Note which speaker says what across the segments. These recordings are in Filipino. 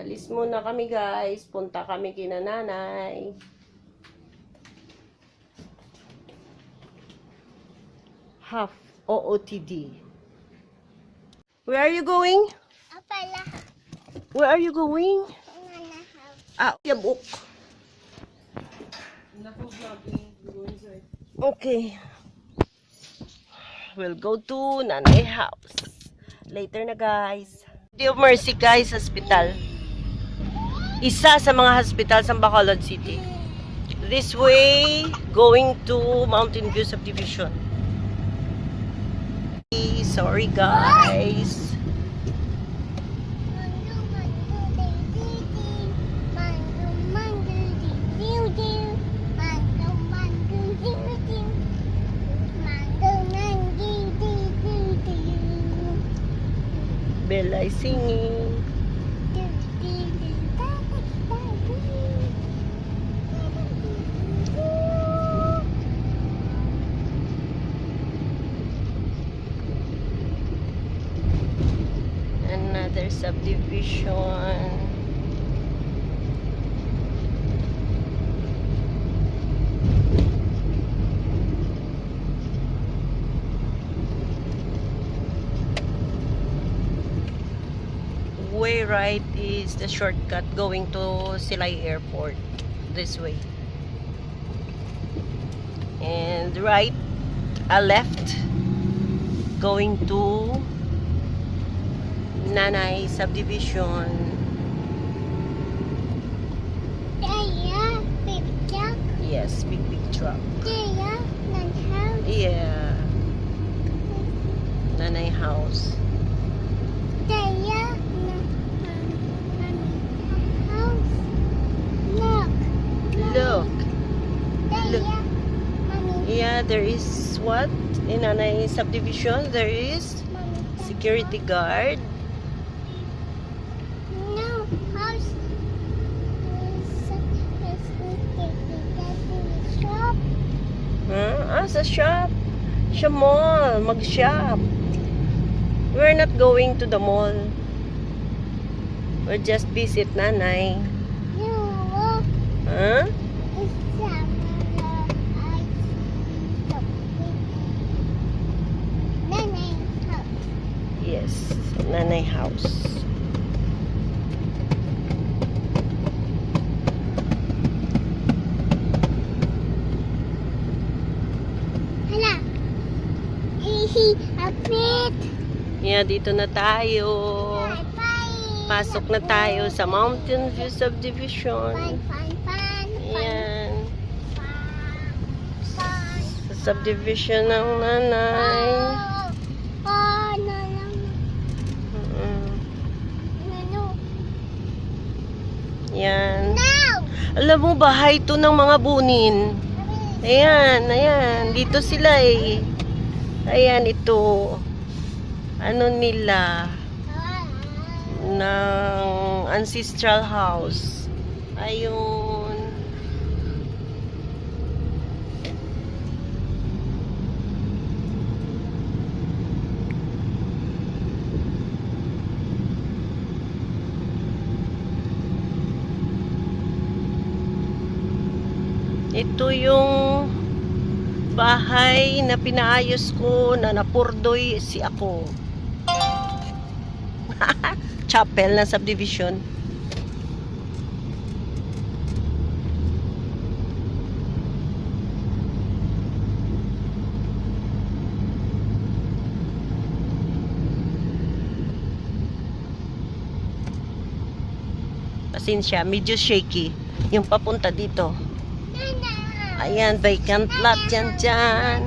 Speaker 1: Alis muna kami guys. Punta kami kina nanay. Half OOTD. Where are you going?
Speaker 2: Apala.
Speaker 1: Where are you going?
Speaker 2: Nana house.
Speaker 1: Ah, yabuk. Okay. We'll go to Nanay house. Later na guys. City of Mercy guys, hospital. Isa sa mga hospital sa Bacolod City. This way, going to Mountain View Subdivision. Sorry guys.
Speaker 2: Mango, mango, baby,
Speaker 1: subdivision. Way right is the shortcut going to Silay Airport. This way. And right, a left going to Nanay subdivision.
Speaker 2: Daya, big duck,
Speaker 1: Yes, big big truck.
Speaker 2: daya, nan house,
Speaker 1: Yeah. Nanay house.
Speaker 2: daya, nan, nan, house. Look,
Speaker 1: Look.
Speaker 2: mommy,
Speaker 1: Yeah, there is what? In Nanay subdivision, there is security guard.
Speaker 2: No, house is is is shop.
Speaker 1: Huh? Ah, sa shop. Sa mall. Mag-shop. We're not going to the mall. We'll just visit Nanay.
Speaker 2: You look
Speaker 1: Huh? Yes, Nanay house.
Speaker 2: Bit.
Speaker 1: Yeah, dito na tayo. Pasok na tayo sa Mountain View Subdivision.
Speaker 2: fun fun.
Speaker 1: Yan.
Speaker 2: Fun.
Speaker 1: Sa subdivision ng nanay.
Speaker 2: Oh, oh, no, no, no, no.
Speaker 1: Yan.
Speaker 2: No.
Speaker 1: Alam mo, bahay to ng mga bunin. Ayan, ayan. Dito sila eh. Ayan, ito. Ano nila? ng ancestral house. Ayun. Ito yung bahay na pinaayos ko na napurdoy si ako. chapel ng subdivision. Pasensya, medyo shaky. Yung papunta dito. Ayan, vacant lot dyan dyan.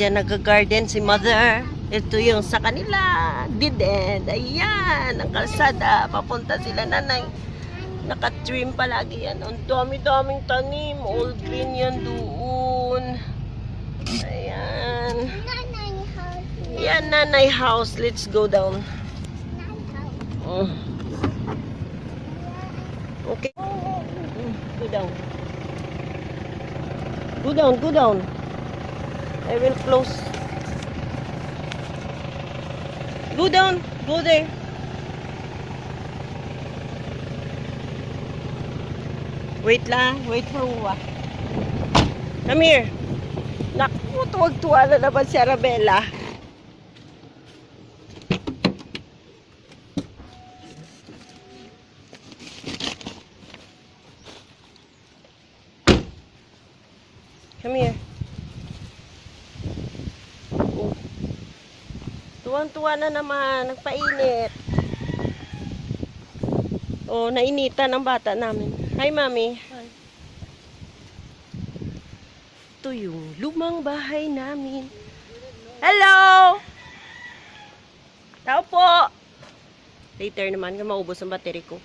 Speaker 1: Diyan nag-garden si mother. Ito yung sa kanila. Dead end. Ayan, ang kalsada. Papunta sila nanay. Naka-trim palagi yan. Ang dami-daming tanim. All green yan doon. Ayan.
Speaker 2: Nanay house.
Speaker 1: Yan, nanay house. Let's go down. Oh. Okay. Go down. Go down, go down. I will close. Go down, go there. Wait lang, wait for Uwa. Come here. Naku, tuwag-tuwa na naman si Arabella. Tuwang-tuwa na naman. Nagpainit. Oh, nainitan ang bata namin. Hi, Mami. Ito yung lumang bahay namin. Hello! Tao po! Later naman, maubos ang battery ko.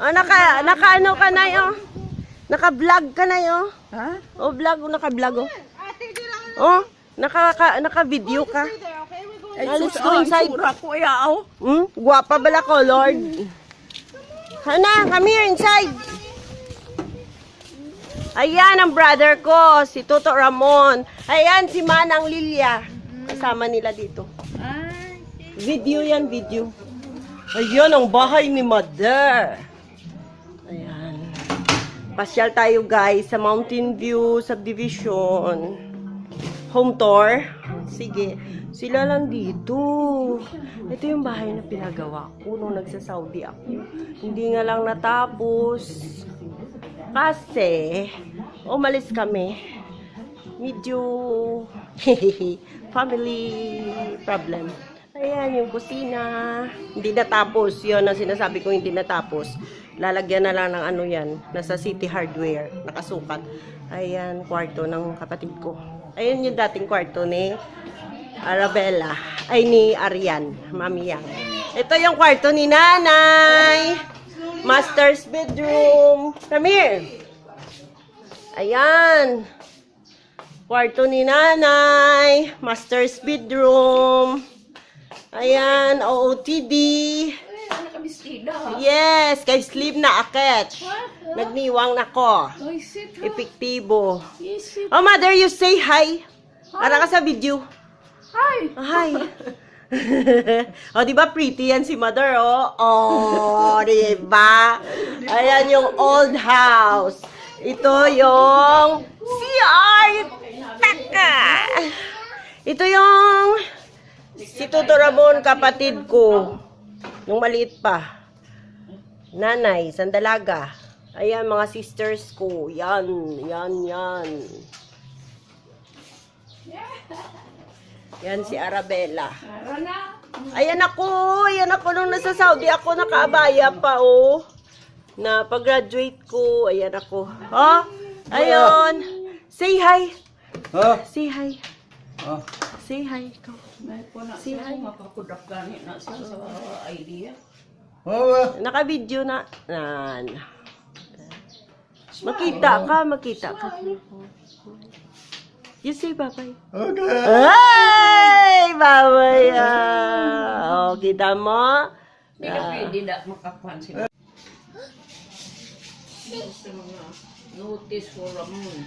Speaker 1: Oh, naka, naka ano ka na oh. Naka-vlog ka na oh.
Speaker 3: Ha?
Speaker 1: Oh, vlog, oh, naka-vlog oh. Oh, naka, ka, naka-video ka.
Speaker 3: Ay,
Speaker 1: Ah, let's go
Speaker 3: ah,
Speaker 1: inside.
Speaker 3: Sura ko yaw.
Speaker 1: Hmm? Guwapa bala ko, Lord. Hana, come here inside. Ayan ang brother ko, si Toto Ramon. Ayan si Manang Lilia. Kasama nila dito. Video yan, video. Ayan ang bahay ni Mother. Pasyal tayo guys sa Mountain View Subdivision. Home tour. Sige. Sila lang dito. Ito yung bahay na pinagawa ko nung nagsa-Saudi ako. Hindi nga lang natapos. Kasi, umalis kami. Medyo family problem. Ayan, yung kusina. Hindi natapos. Yun ang sinasabi ko hindi natapos. Lalagyan na lang ng ano yan. Nasa City Hardware. Nakasukat. Ayan, kwarto ng kapatid ko. Ayan yung dating kwarto ni Arabella. Ay, ni Arian. Mami Yang. Ito yung kwarto ni Nanay. Master's bedroom. Come here. Ayan. Kwarto ni Nanay. Master's bedroom. Ayan, OOTD. Yes, kay sleep na akit. Nagniwang na ko. Epektibo. Oh, mother, you say hi. Para ka sa video.
Speaker 3: Hi!
Speaker 1: Oh, hi. oh, di ba pretty yan si mother, oh? Oh, di ba? Ayan yung old house. Ito yung CR. Taka. Ito yung si Toto Ramon, kapatid ko. Nung maliit pa. Nanay, sandalaga. Ayan, mga sisters ko. Yan, yan, yan. Yan si Arabella. Ayan ako, ayan ako nung nasa Saudi ako nakaabaya pa oh. Na pag-graduate ko, ayan ako. Oh, ayun. Say hi.
Speaker 4: Ha?
Speaker 1: Say hi.
Speaker 4: Ah.
Speaker 1: Say hi. Ikaw.
Speaker 3: May po na
Speaker 1: Si
Speaker 3: siya,
Speaker 1: Ay.
Speaker 3: makakudak gani na sa idea.
Speaker 4: Oh?
Speaker 1: Naka-video na. Nan. Makita ka, makita ka. You say bye-bye.
Speaker 4: Okay.
Speaker 1: Ay, babay. ah. Oh, kita mo?
Speaker 3: Hindi ka pwede na makakuhan sila. Notice for Ramon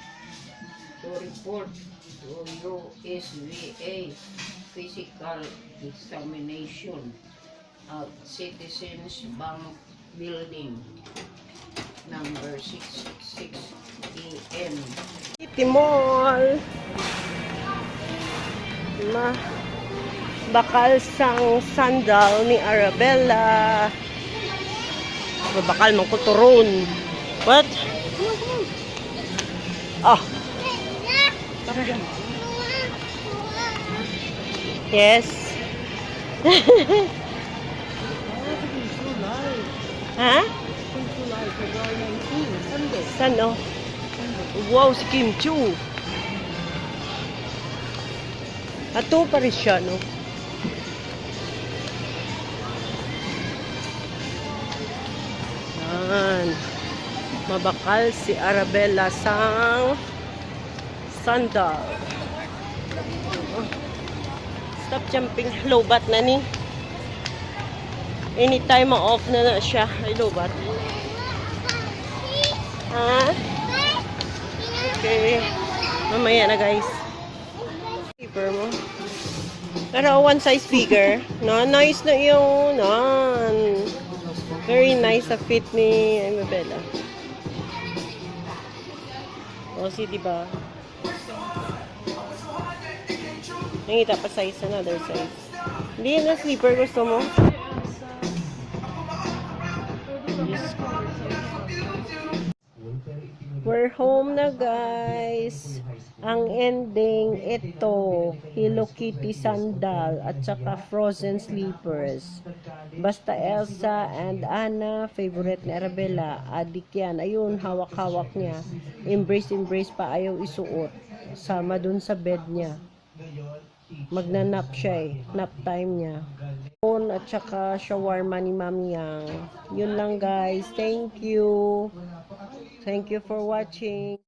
Speaker 3: to report to USVA physical examination at Citizens Bank Building number 666 EN.
Speaker 1: City Mall. Ma bakal sang sandal ni Arabella. Babakal man ko turon. What? Oh. Yes. ha? San oh? Wow, si Kim Chu. Ato pa rin siya, no? Yan. Mabakal si Arabella sang sandal. Oh. Stop jumping. Lobat na ni. Anytime ma-off na na siya. Ay, lobat. Ha? Okay. Mamaya na guys. Keeper mo. Pero one size bigger. No, nice na yun. Non. Very nice sa fit ni Amabella. O, si diba? Nangita pa size, another size. Hindi na sleeper gusto mo? We're home na guys. Ang ending ito, Hello Kitty sandal at saka frozen sleepers. Basta Elsa and Anna, favorite ni Arabella, adik yan. Ayun, hawak-hawak niya. Embrace, embrace pa, ayaw isuot. Sama dun sa bed niya. Magnanap siya eh. Nap time niya. Phone at saka shawarma ni Mami Yang. Yun lang guys. Thank you. Thank you for watching.